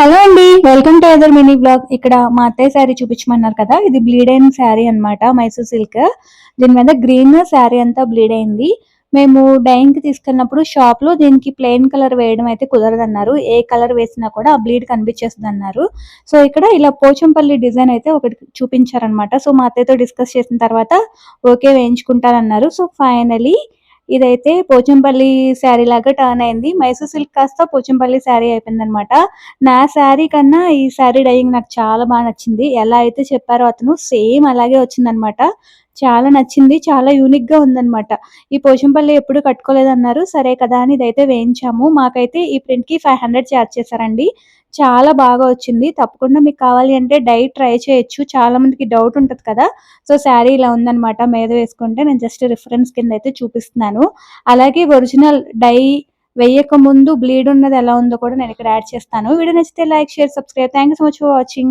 Hello అండి welcome to other mini blog. ఇక్కడ మా అత్తయ్య శారీ చూపించమన్నారు కదా ఇది బ్లీడ్ అయిన శారీ అన్నమాట మైసూర్ సిల్క్. దీని మీద గ్రీన్ శారీ అంతా బ్లీడ్ అయింది. మేము డైయింగ్కి తీసుకెళ్ళినప్పుడు షాప్లో దీనికి ప్లెయిన్ కలర్ వేయడం అయితే కుదరదన్నారు. ఏ కలర్ వేసినా కూడా ఆ బ్లీడ్ కనిపించేస్తుంది అన్నారు సో ఇక్కడ ఇలా పోచంపల్లి డిజైన్ అయితే ఒకటి చూపించారనమాట సో మా అత్తయ్యతో డిస్కస్ చేసిన తర్వాత ఓకే వేయించుకుంటారన్నారు సో ఫైనలీ ఇదైతే పోచంపల్లి శారీ లాగా టర్న్ అయింది. మైసూర్ సిల్క్ కాస్త పోచంపల్లి శారీ అయిపోయింది అనమాట నా శారీ కన్నా ఈ శారీ డైయింగ్ నాకు చాలా బాగా నచ్చింది. ఎలా అయితే చెప్పారో అతను సేమ్ అలాగే వచ్చిందనమాట చాలా నచ్చింది చాలా యూనిక్గా ఉందన్నమాట. ఈ పోచంపల్లి ఎప్పుడు కట్టుకోలేదన్నారు. సరే కదా అని ఇదైతే వేయించాము. మాకైతే ఈ ప్రింట్కి ఫైవ్ హండ్రెడ్ ఛార్జ్ చేశారండి. చాలా బాగా వచ్చింది. తప్పకుండా మీకు కావాలి అంటే డై ట్రై చేయొచ్చు. చాలా మందికి డౌట్ ఉంటుంది కదా. సో శారీ ఇలా ఉందన్నమాట. మీద వేసుకుంటే నేను జస్ట్ రిఫరెన్స్ కింద అయితే చూపిస్తున్నాను. అలాగే ఒరిజినల్ డై వేయక ముందు బ్లీడ్ ఉన్నది ఎలా ఉందో కూడా నేను ఇక్కడ యాడ్ చేస్తాను. వీడియో నచ్చితే like share subscribe. Thank so much for watching.